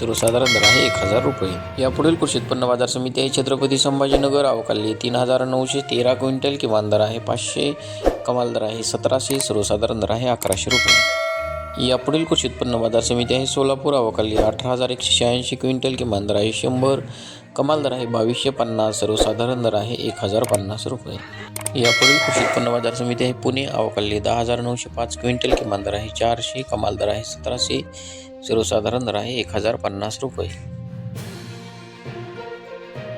सर्वसाधारण दर आहे एक हजार रुपये. यापुढील कृषी उत्पन्न बाजार समिती आहे. छत्रपती संभाजीनगर अवकाली तीन हजार नऊशे तेरा क्विंटल किमान दर आहे. पाचशे कमाल दर आहे. सतराशे सर्वसाधारण दर आहे. अकराशे रुपये. यापुढील कृषी उत्पन्न बाजार समिती आहे. सोलापूर अवकाली अठरा हजार एकशे शहाऐंशी क्विंटल किमान दर आहे. शंभर कमाल दर आहे. बावीसशे पन्नास सर्वसाधारण दर आहे एक हजार पन्नास रुपये. यापूर्वी कृषी उत्पन्न बाजार समिती आहे पुणे. अवकाली दहा हजार नऊशे पाच क्विंटल किमान दर आहे. चारशे कमाल दर आहे. सतराशे सर्वसाधारण दर आहे एक हजार पन्नास रुपये.